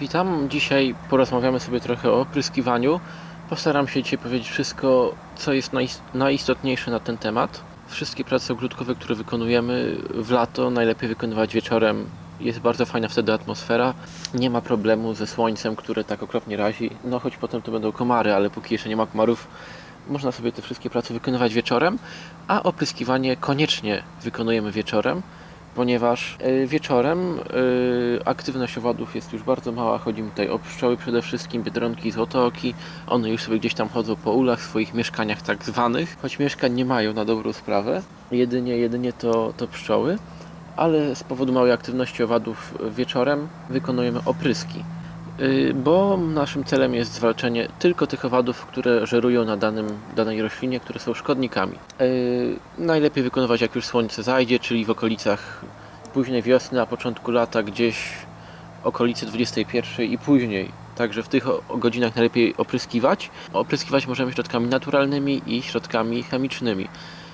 Witam. Dzisiaj porozmawiamy sobie trochę o opryskiwaniu. Postaram się dzisiaj powiedzieć wszystko, co jest najis- najistotniejsze na ten temat. Wszystkie prace ogródkowe, które wykonujemy w lato, najlepiej wykonywać wieczorem. Jest bardzo fajna wtedy atmosfera. Nie ma problemu ze słońcem, które tak okropnie razi. No choć potem to będą komary, ale póki jeszcze nie ma komarów, można sobie te wszystkie prace wykonywać wieczorem. A opryskiwanie koniecznie wykonujemy wieczorem ponieważ e, wieczorem e, aktywność owadów jest już bardzo mała. Chodzi mi tutaj o pszczoły przede wszystkim, biedronki złotooki. One już sobie gdzieś tam chodzą po ulach, w swoich mieszkaniach tak zwanych, choć mieszkań nie mają na dobrą sprawę. Jedynie, jedynie to, to pszczoły, ale z powodu małej aktywności owadów wieczorem wykonujemy opryski. Y, Bo naszym celem jest zwalczenie tylko tych owadów, które żerują na danym, danej roślinie, które są szkodnikami. Y, Najlepiej wykonywać jak już słońce zajdzie, czyli w okolicach późnej wiosny, a początku lata, gdzieś okolice 21 i później. Także w tych godzinach najlepiej opryskiwać. Opryskiwać możemy środkami naturalnymi i środkami chemicznymi.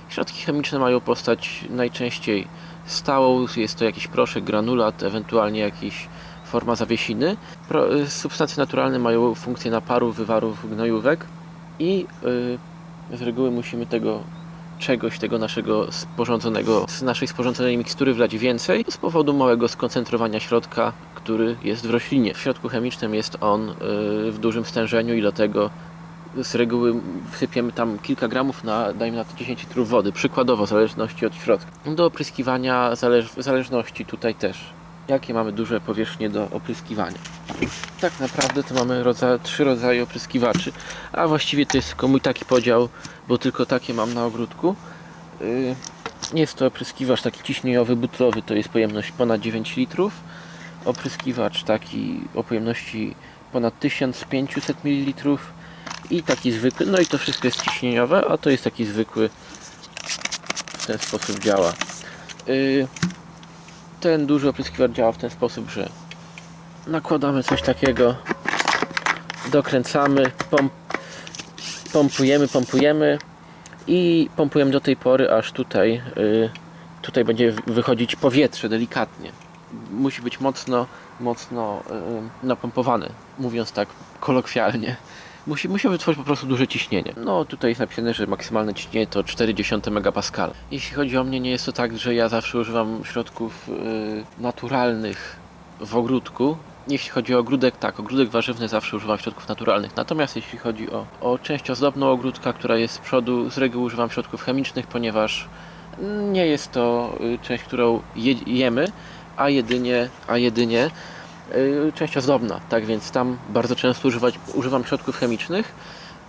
Środki chemiczne mają postać najczęściej stałą, jest to jakiś proszek, granulat, ewentualnie jakiś forma zawiesiny. Y, substancje naturalne mają funkcję naparu, wywarów, gnojówek i y, z reguły musimy tego czegoś, tego naszego sporządzonego, z naszej sporządzonej mikstury wlać więcej z powodu małego skoncentrowania środka, który jest w roślinie. W środku chemicznym jest on y, w dużym stężeniu i dlatego z reguły wsypiemy tam kilka gramów na, dajmy na to 10 litrów wody, przykładowo w zależności od środka. Do opryskiwania zależ, zależności tutaj też jakie mamy duże powierzchnie do opryskiwania. Tak naprawdę to mamy trzy rodzaje opryskiwaczy, a właściwie to jest tylko mój taki podział, bo tylko takie mam na ogródku. Yy, Jest to opryskiwacz taki ciśnieniowy, butlowy, to jest pojemność ponad 9 litrów. Opryskiwacz taki o pojemności ponad 1500 ml i taki zwykły, no i to wszystko jest ciśnieniowe, a to jest taki zwykły, w ten sposób działa. Yy, ten duży opryskiwacz działa w ten sposób, że nakładamy coś takiego, dokręcamy, pomp, pompujemy, pompujemy i pompujemy do tej pory, aż tutaj, y, tutaj będzie wychodzić powietrze delikatnie. Musi być mocno, mocno y, napompowane, mówiąc tak kolokwialnie. Musi, musimy wytworzyć po prostu duże ciśnienie. No tutaj jest napisane, że maksymalne ciśnienie to 0,4 MPa. Jeśli chodzi o mnie, nie jest to tak, że ja zawsze używam środków y, naturalnych w ogródku. Jeśli chodzi o ogródek, tak, ogródek warzywny zawsze używam środków naturalnych. Natomiast jeśli chodzi o, o część ozdobną ogródka, która jest z przodu, z reguły używam środków chemicznych, ponieważ nie jest to y, część, którą je, jemy, a jedynie, a jedynie część ozdobna. Tak więc tam bardzo często używać, używam środków chemicznych,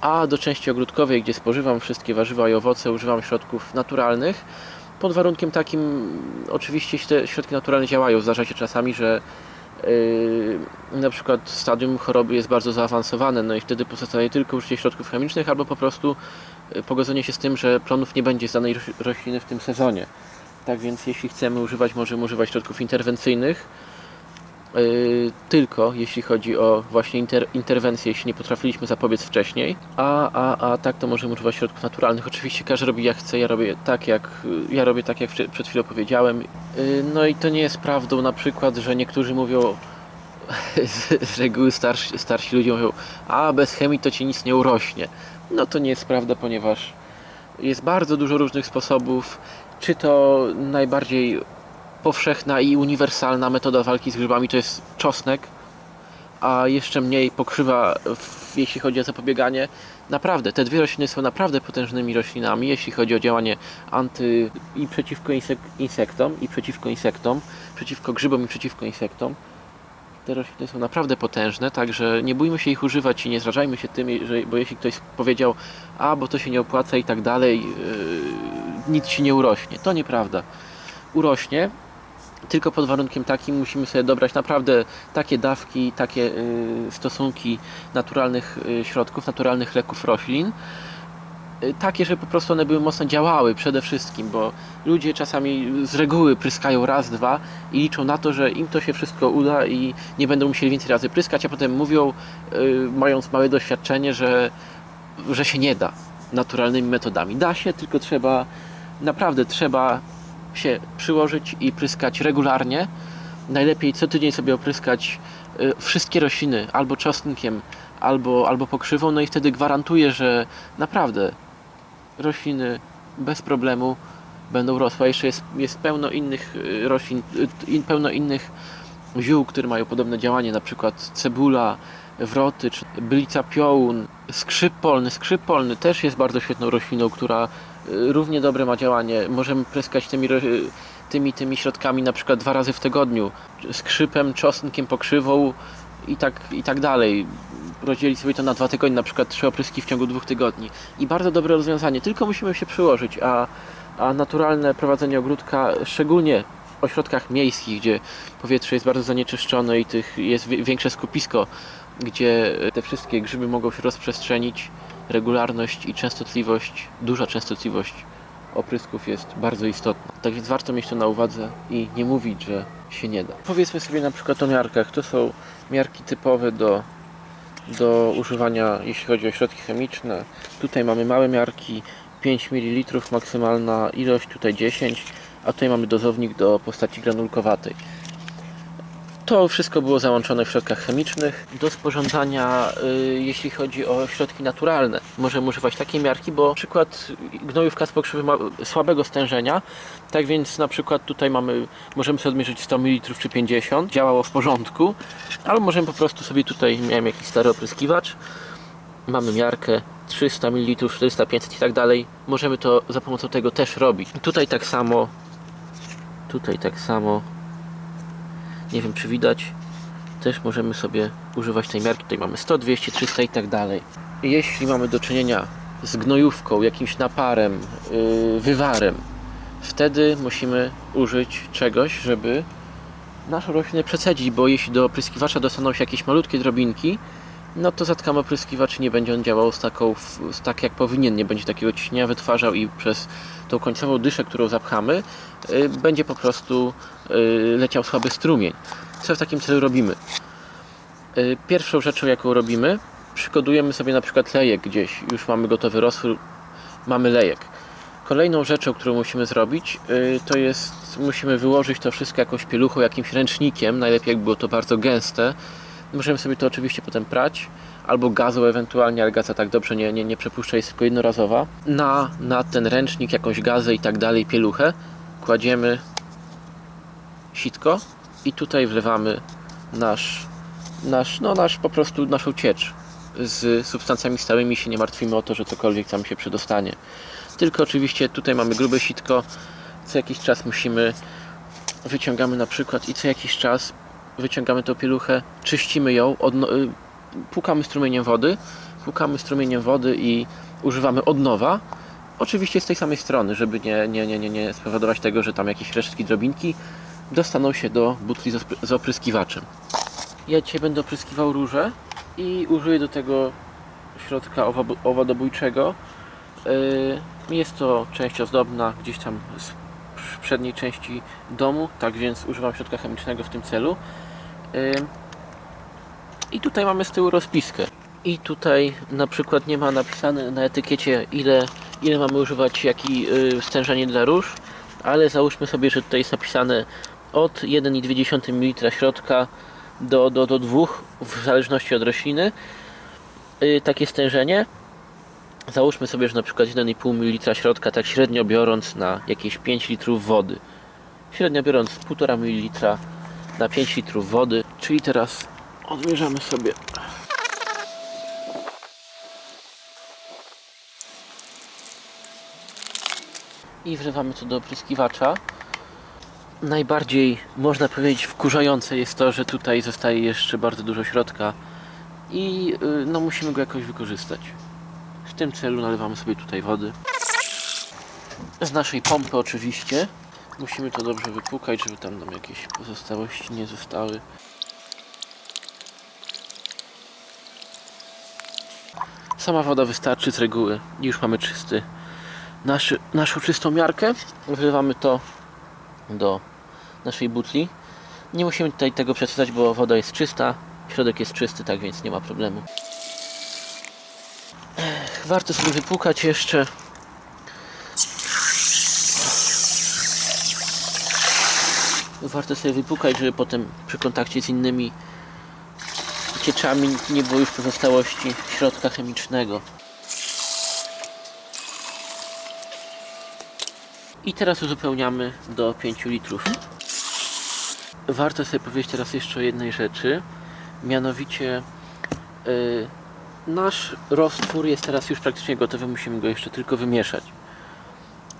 a do części ogródkowej, gdzie spożywam wszystkie warzywa i owoce, używam środków naturalnych. Pod warunkiem takim, oczywiście te środki naturalne działają. Zdarza się czasami, że yy, na przykład stadium choroby jest bardzo zaawansowane, no i wtedy pozostaje tylko użycie środków chemicznych, albo po prostu yy, pogodzenie się z tym, że plonów nie będzie z danej roś- rośliny w tym sezonie. Tak więc jeśli chcemy używać, możemy używać środków interwencyjnych, tylko jeśli chodzi o właśnie inter, interwencję, jeśli nie potrafiliśmy zapobiec wcześniej, a, a, a tak to możemy używać środków naturalnych. Oczywiście każdy robi jak chce, ja robię tak jak, ja robię tak jak przed chwilą powiedziałem. Yy, No i to nie jest prawdą na przykład, że niektórzy mówią, z, z reguły starsi, starsi ludzie mówią, a bez chemii to ci nic nie urośnie. No to nie jest prawda, ponieważ jest bardzo dużo różnych sposobów, czy to najbardziej powszechna i uniwersalna metoda walki z grzybami to jest czosnek, a jeszcze mniej pokrzywa, jeśli chodzi o zapobieganie. Naprawdę, te dwie rośliny są naprawdę potężnymi roślinami, jeśli chodzi o działanie anty i przeciwko insek insektom, i przeciwko insektom, przeciwko grzybom i przeciwko insektom. Te rośliny są naprawdę potężne, także nie bójmy się ich używać i nie zrażajmy się tym, że, bo jeśli ktoś powiedział, a bo to się nie opłaca i tak dalej, yy, nic ci nie urośnie. To nieprawda. Urośnie, tylko pod warunkiem takim musimy sobie dobrać naprawdę takie dawki, takie y, stosunki naturalnych y, środków, naturalnych leków roślin. Y, takie, żeby po prostu one były mocno działały przede wszystkim, bo ludzie czasami z reguły pryskają raz, dwa i liczą na to, że im to się wszystko uda i nie będą musieli więcej razy pryskać, a potem mówią, mając małe doświadczenie, że, że się nie da naturalnymi metodami. Da się, tylko trzeba, naprawdę trzeba się przyłożyć i pryskać regularnie, najlepiej co tydzień sobie opryskać y, wszystkie rośliny albo czosnkiem, albo, albo pokrzywą, no i wtedy gwarantuję, że naprawdę rośliny bez problemu będą rosły. Jeszcze jest, jest pełno innych y, roślin, y, pełno innych ziół, które mają podobne działanie, na przykład cebula, wroty, czy bylica piołun, skrzyp polny. Skrzyp polny też jest bardzo świetną rośliną, która równie dobre ma działanie. Możemy pryskać tymi, y, tymi, tymi środkami na przykład dwa razy w tygodniu. Skrzypem, czosnkiem, pokrzywą i tak, i tak dalej. Rozdzielić sobie to na dwa tygodnie, na przykład trzy opryski w ciągu dwóch tygodni. I bardzo dobre rozwiązanie, tylko musimy się przyłożyć, a, a naturalne prowadzenie ogródka, szczególnie w ośrodkach miejskich, gdzie powietrze jest bardzo zanieczyszczone i tych jest większe skupisko, gdzie te wszystkie grzyby mogą się rozprzestrzenić, regularność i częstotliwość, duża częstotliwość oprysków jest bardzo istotna. Tak więc warto mieć to na uwadze i nie mówić, że się nie da. Powiedzmy sobie na przykład o miarkach. To są miarki typowe do, do używania, jeśli chodzi o środki chemiczne. Tutaj mamy małe miarki, 5 ml maksymalna ilość, tutaj 10, a tutaj mamy dozownik do postaci granulkowatej. To wszystko było załączone w środkach chemicznych. Do sporządzania, y, jeśli chodzi o środki naturalne, możemy używać takiej miarki, bo przykład gnojówka z pokrzywy ma słabego stężenia, tak więc na przykład tutaj mamy, możemy sobie odmierzyć 100 ml czy 50, działało w porządku, ale możemy po prostu sobie tutaj, miałem jakiś stary opryskiwacz, mamy miarkę 300 ml, 400, 500 i tak dalej. Możemy to za pomocą tego też robić. Tutaj tak samo, tutaj tak samo, nie wiem czy widać, też możemy sobie używać tej miarki. Tutaj mamy 100, 200, 300 i tak dalej. Jeśli mamy do czynienia z gnojówką, jakimś naparem, yy, wywarem, wtedy musimy użyć czegoś, żeby naszą roślinę przecedzić, bo jeśli do opryskiwacza dostaną się jakieś malutkie drobinki, no to zatkamy opryskiwacz nie będzie on działał z taką, z tak jak powinien, nie będzie takiego ciśnienia wytwarzał i przez tą końcową dyszę, którą zapchamy, y, będzie po prostu y, leciał słaby strumień. Co w takim celu robimy? Y, Pierwszą rzeczą, jaką robimy, przygotujemy sobie na przykład lejek gdzieś, już mamy gotowy rozwór, mamy lejek. Kolejną rzeczą, którą musimy zrobić, to jest, musimy wyłożyć to wszystko jakąś pieluchą, jakimś ręcznikiem, najlepiej jak było to bardzo gęste. Możemy sobie to oczywiście potem prać, albo gazą ewentualnie, ale gaza tak dobrze nie, nie, nie przepuszcza, jest tylko jednorazowa. Na, na ten ręcznik jakąś gazę i tak dalej, pieluchę, kładziemy sitko i tutaj wlewamy nasz, nasz, no nasz po prostu naszą ciecz z substancjami stałymi się nie martwimy o to, że cokolwiek tam się przedostanie. Tylko oczywiście tutaj mamy grube sitko, co jakiś czas musimy wyciągamy na przykład i co jakiś czas wyciągamy tą pieluchę, czyścimy ją, y, płukamy strumieniem wody, płukamy strumieniem wody i używamy od nowa. Oczywiście z tej samej strony, żeby nie, nie, nie, nie, nie spowodować tego, że tam jakieś resztki drobinki dostaną się do butli z, opry- z opryskiwaczem. Ja dzisiaj będę opryskiwał róże i użyję do tego środka owa- owadobójczego. Yy, Jest to część ozdobna gdzieś tam przy przedniej części domu, tak więc używam środka chemicznego w tym celu. I tutaj mamy z tyłu rozpiskę. I tutaj na przykład nie ma napisane na etykiecie ile, ile mamy używać, jaki yy, stężenie dla róż, ale załóżmy sobie, że tutaj jest napisane od 1,2 ml środka do, do, do 2 w zależności od rośliny. Yy, takie stężenie. Załóżmy sobie, że na przykład 1,5 ml środka, tak średnio biorąc na jakieś 5 litrów wody. Średnio biorąc 1,5 ml na 5 litrów wody. Czyli teraz odmierzamy sobie. I wlewamy to do opryskiwacza. Najbardziej można powiedzieć wkurzające jest to, że tutaj zostaje jeszcze bardzo dużo środka i y, no musimy go jakoś wykorzystać. Tym celu nalewamy sobie tutaj wody. Z naszej pompy oczywiście. Musimy to dobrze wypłukać, żeby tam nam jakieś pozostałości nie zostały. Sama woda wystarczy z reguły. Już mamy czysty naszy, naszą czystą miarkę. Wlewamy to do naszej butli. Nie musimy tutaj tego przesadzać, bo woda jest czysta, środek jest czysty, tak więc nie ma problemu. Warto sobie wypłukać jeszcze. warto sobie wypukać, żeby potem przy kontakcie z innymi cieczami nie było już pozostałości środka chemicznego. I teraz uzupełniamy do 5 litrów. Warto sobie powiedzieć teraz jeszcze o jednej rzeczy. Mianowicie yy, nasz roztwór jest teraz już praktycznie gotowy, musimy go jeszcze tylko wymieszać.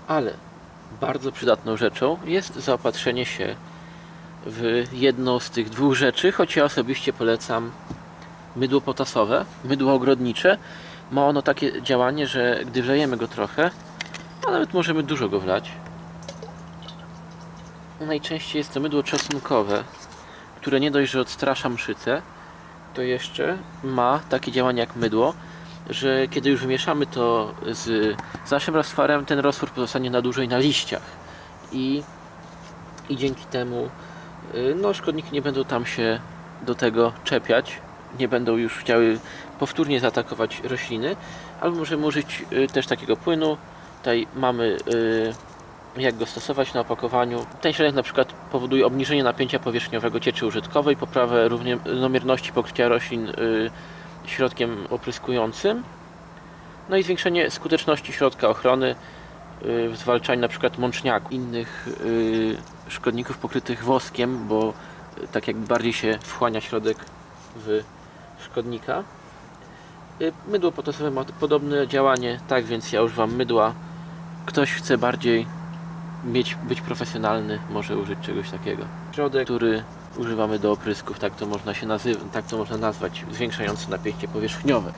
Ale bardzo przydatną rzeczą jest zaopatrzenie się w jedną z tych dwóch rzeczy, choć ja osobiście polecam mydło potasowe, mydło ogrodnicze. Ma ono takie działanie, że gdy wlejemy go trochę, a nawet możemy dużo go wlać. Najczęściej jest to mydło czosnkowe, które nie dość, że odstrasza mszycę, to jeszcze ma takie działanie jak mydło, że kiedy już wymieszamy to z, z naszym ten roztwór pozostanie na dłużej na liściach i, i dzięki temu y, no, szkodniki nie będą tam się do tego czepiać, nie będą już chciały powtórnie zaatakować rośliny, albo możemy użyć y, też takiego płynu. Tutaj mamy y, jak go stosować na opakowaniu. Ten środek na przykład powoduje obniżenie napięcia powierzchniowego cieczy użytkowej, poprawę równomierności pokrycia roślin y, środkiem opryskującym, no i zwiększenie skuteczności środka ochrony y, w zwalczaniu na przykład mączniaku, innych y, szkodników pokrytych woskiem, bo tak jakby bardziej się wchłania środek w szkodnika. Mydło potasowe ma podobne działanie, tak więc ja używam mydła. Ktoś chce bardziej mieć, być profesjonalny, może użyć czegoś takiego. Środek, który używamy do oprysków, tak to można się nazywa, tak to można nazwać, zwiększający napięcie powierzchniowe.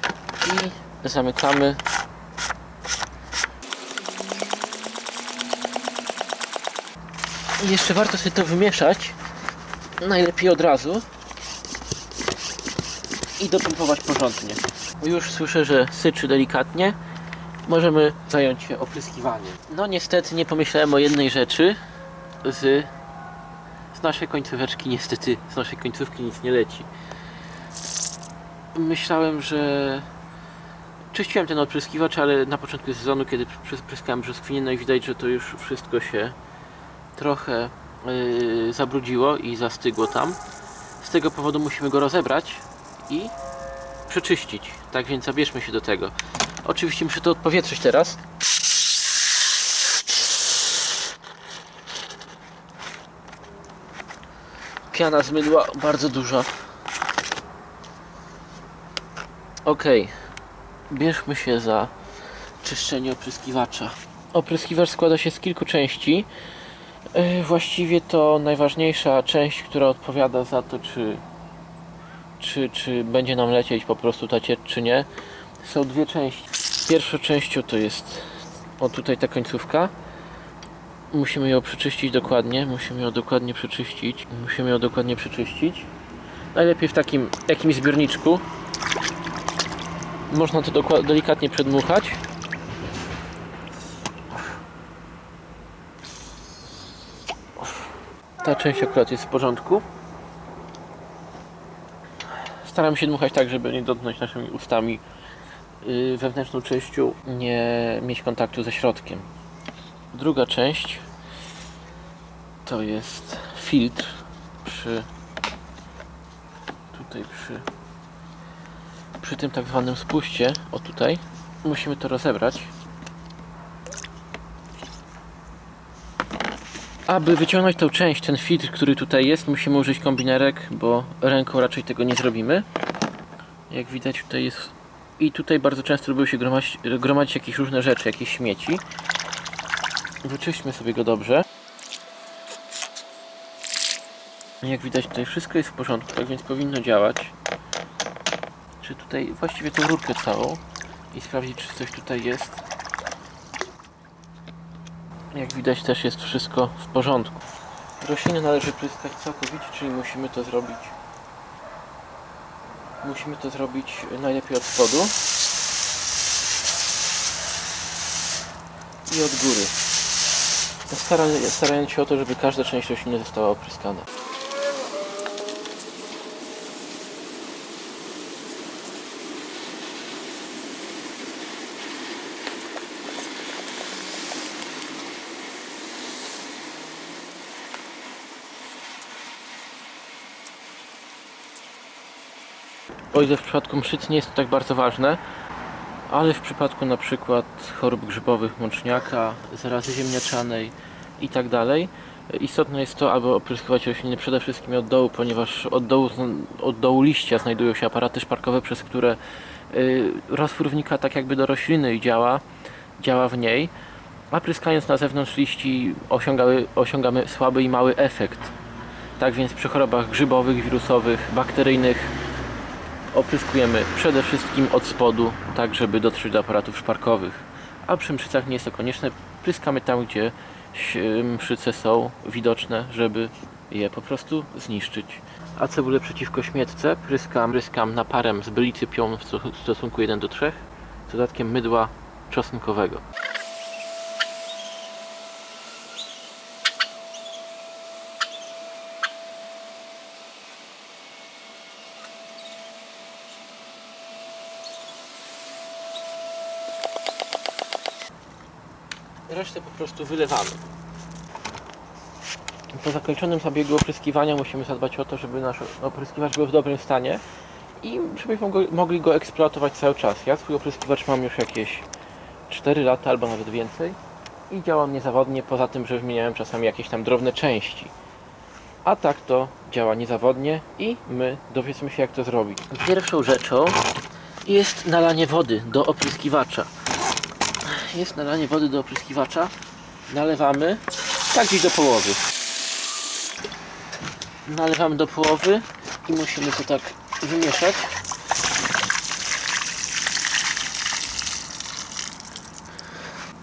I zamykamy. I jeszcze warto sobie to wymieszać. Najlepiej od razu. I dopompować porządnie. Już słyszę, że syczy delikatnie możemy zająć się opryskiwaniem. No niestety nie pomyślałem o jednej rzeczy. Z, z naszej końcóweczki niestety, z naszej końcówki nic nie leci. Myślałem, że czyściłem ten opryskiwacz, ale na początku sezonu, kiedy pr- pryskałem brzoskwinię, no i widać, że to już wszystko się trochę yy, zabrudziło i zastygło tam. Z tego powodu musimy go rozebrać i przeczyścić. Tak więc zabierzmy się do tego. Oczywiście muszę to odpowietrzyć teraz. Piana z mydła bardzo duża. Ok. Bierzmy się za czyszczenie opryskiwacza. Opryskiwacz składa się z kilku części. Yy, Właściwie to najważniejsza część, która odpowiada za to, czy, czy, czy będzie nam lecieć po prostu ta ciecz, czy nie są dwie części. Pierwszą częścią to jest o tutaj ta końcówka. Musimy ją przeczyścić dokładnie, musimy ją dokładnie przeczyścić, musimy ją dokładnie przeczyścić. Najlepiej w takim jakimś zbiorniczku. Można to delikatnie przedmuchać. Ta część akurat jest w porządku. Staram się dmuchać tak, żeby nie dotknąć naszymi ustami wewnętrzną częścią, nie mieć kontaktu ze środkiem. Druga część to jest filtr przy tutaj przy przy tym tak zwanym spuście, o tutaj musimy to rozebrać Aby wyciągnąć tą część, ten filtr, który tutaj jest, musimy użyć kombinerek, bo ręką raczej tego nie zrobimy. Jak widać tutaj jest... I tutaj bardzo często lubią się gromadzić, gromadzić jakieś różne rzeczy, jakieś śmieci. Wyczyśćmy sobie go dobrze. Jak widać tutaj wszystko jest w porządku, tak więc powinno działać. Czy tutaj właściwie tą rurkę całą i sprawdzić czy coś tutaj jest. Jak widać też jest wszystko w porządku. Rośliny należy pryskać całkowicie, czyli musimy to zrobić. Musimy to zrobić najlepiej od spodu i od góry. Starając, się o to, żeby każda część rośliny została opryskana. O ile w przypadku mszyc nie jest to tak bardzo ważne, ale w przypadku na przykład chorób grzybowych mączniaka, zarazy ziemniaczanej i tak dalej, istotne jest to, aby opryskiwać rośliny przede wszystkim od dołu, ponieważ od dołu, od dołu liścia znajdują się aparaty szparkowe, przez które y, roztwór wnika tak jakby do rośliny i działa, działa w niej, a pryskając na zewnątrz liści osiągamy słaby i mały efekt. Tak więc przy chorobach grzybowych, wirusowych, bakteryjnych opryskujemy przede wszystkim od spodu, tak żeby dotrzeć do aparatów szparkowych. A przy mszycach nie jest to konieczne, pryskamy tam, gdzie mszyce są widoczne, żeby je po prostu zniszczyć. A cebulę przeciwko śmietce pryskam, pryskam naparem z bylicy w stosunku 1 do 3 z dodatkiem mydła czosnkowego. Resztę po prostu wylewamy. Po zakończonym zabiegu opryskiwania musimy zadbać o to, żeby nasz opryskiwacz był w dobrym stanie i żebyśmy mogli- go eksploatować cały czas. Ja swój opryskiwacz mam już jakieś 4 lata albo nawet więcej i działam niezawodnie, poza tym, że wymieniałem czasami jakieś tam drobne części. A tak to działa niezawodnie i my dowiedzmy się jak to zrobić. Pierwszą rzeczą jest nalanie wody do opryskiwacza jest nalanie wody do opryskiwacza. Nalewamy tak gdzieś do połowy. Nalewamy do połowy i musimy to tak wymieszać.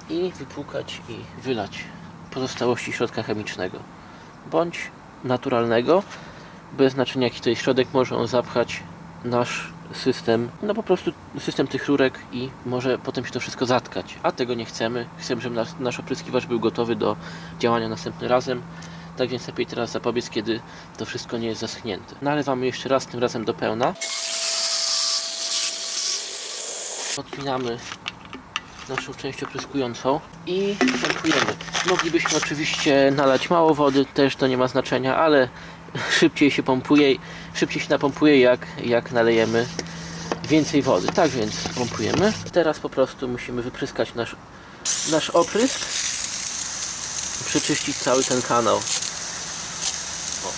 I wypłukać i wylać pozostałości środka chemicznego. Bądź naturalnego, bez znaczenia jaki to jest środek, może on zapchać nasz system, no po prostu system tych rurek i może potem się to wszystko zatkać, a tego nie chcemy. Chcemy, żeby nasz, nasz opryskiwacz był gotowy do działania następnym razem. Tak więc lepiej teraz zapobiec, kiedy to wszystko nie jest zaschnięte. Nalewamy jeszcze raz, tym razem do pełna. Podpinamy naszą część opryskującą i pompujemy. Moglibyśmy oczywiście nalać mało wody, też to nie ma znaczenia, ale szybciej się pompuje, szybciej się napompuje jak, jak nalejemy więcej wody. Tak więc pompujemy. Teraz po prostu musimy wypryskać nasz, nasz oprysk. Przeczyścić cały ten kanał. O,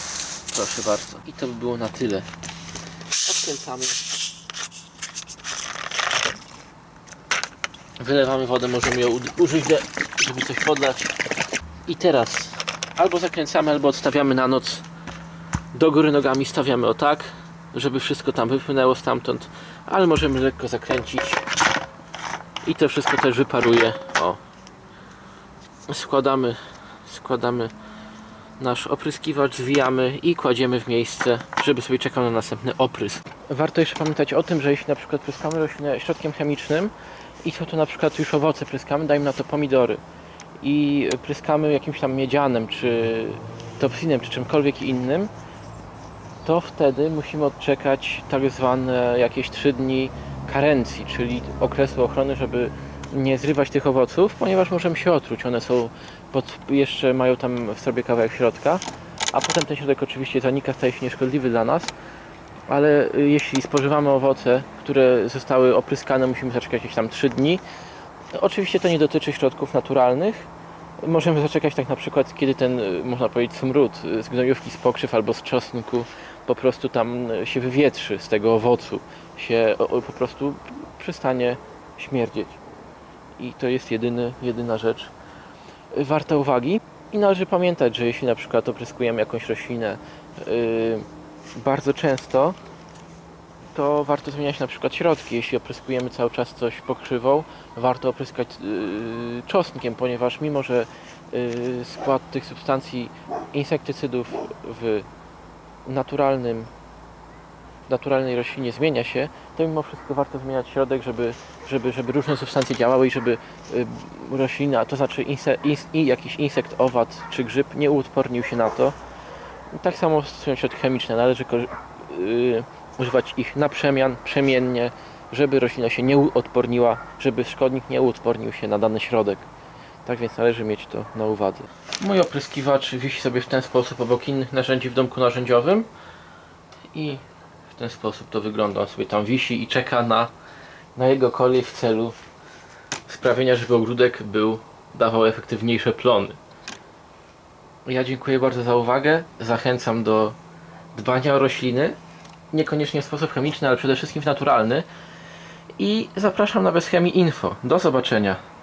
proszę bardzo. I to by było na tyle. Odkręcamy. Wylewamy wodę, możemy ją użyć, żeby coś podlać. I teraz albo zakręcamy, albo odstawiamy na noc do góry nogami stawiamy o tak, żeby wszystko tam wypłynęło stamtąd, ale możemy lekko zakręcić i to wszystko też wyparuje. O. Składamy, składamy nasz opryskiwacz, zwijamy i kładziemy w miejsce, żeby sobie czekał na następny oprysk. Warto jeszcze pamiętać o tym, że jeśli na przykład pryskamy roślinę środkiem chemicznym i są to na przykład już owoce pryskamy, dajmy na to pomidory i pryskamy jakimś tam miedzianem, czy topsinem, czy czymkolwiek innym, to wtedy musimy odczekać tak zwane jakieś 3 dni karencji, czyli okresu ochrony, żeby nie zrywać tych owoców, ponieważ możemy się otruć. One są pod, jeszcze mają tam w sobie kawałek środka, a potem ten środek oczywiście zanika, staje się nieszkodliwy dla nas. Ale y, jeśli spożywamy owoce, które zostały opryskane, musimy zaczekać jakieś tam 3 dni. Oczywiście to nie dotyczy środków naturalnych, Możemy zaczekać tak na przykład, kiedy ten, y, można powiedzieć, smród y, z gnojówki, z pokrzyw albo z czosnku po prostu tam y, się wywietrzy z tego owocu, się po prostu przestanie śmierdzieć. I to jest jedyny, jedyna rzecz y, warta uwagi. I należy pamiętać, że jeśli na przykład opryskujemy jakąś roślinę y, bardzo często, to warto zmieniać na przykład środki. Jeśli opryskujemy cały czas coś pokrzywą, warto opryskać yy, czosnkiem, ponieważ mimo, że yy, skład tych substancji insektycydów w naturalnym naturalnej roślinie zmienia się, to mimo wszystko warto zmieniać środek, żeby, żeby, żeby różne substancje działały i żeby y, roślina, to znaczy inse, ins, i jakiś insekt, owad czy grzyb nie uodpornił się na to. Tak samo stosują środki chemiczne. Należy ko- y, używać ich na przemian, przemiennie, żeby roślina się nie uodporniła, żeby szkodnik nie uodpornił się na dany środek. Tak więc należy mieć to na uwadze. Mój opryskiwacz wisi sobie w ten sposób obok innych narzędzi w domku narzędziowym i w ten sposób to wygląda. On sobie tam wisi i czeka na, na jego kolej w celu sprawienia, żeby ogródek był, dawał efektywniejsze plony. Ja dziękuję bardzo za uwagę. Zachęcam do dbania o rośliny. Niekoniecznie w sposób chemiczny, ale przede wszystkim w naturalny. I zapraszam na Bez Chemii Info. Do zobaczenia.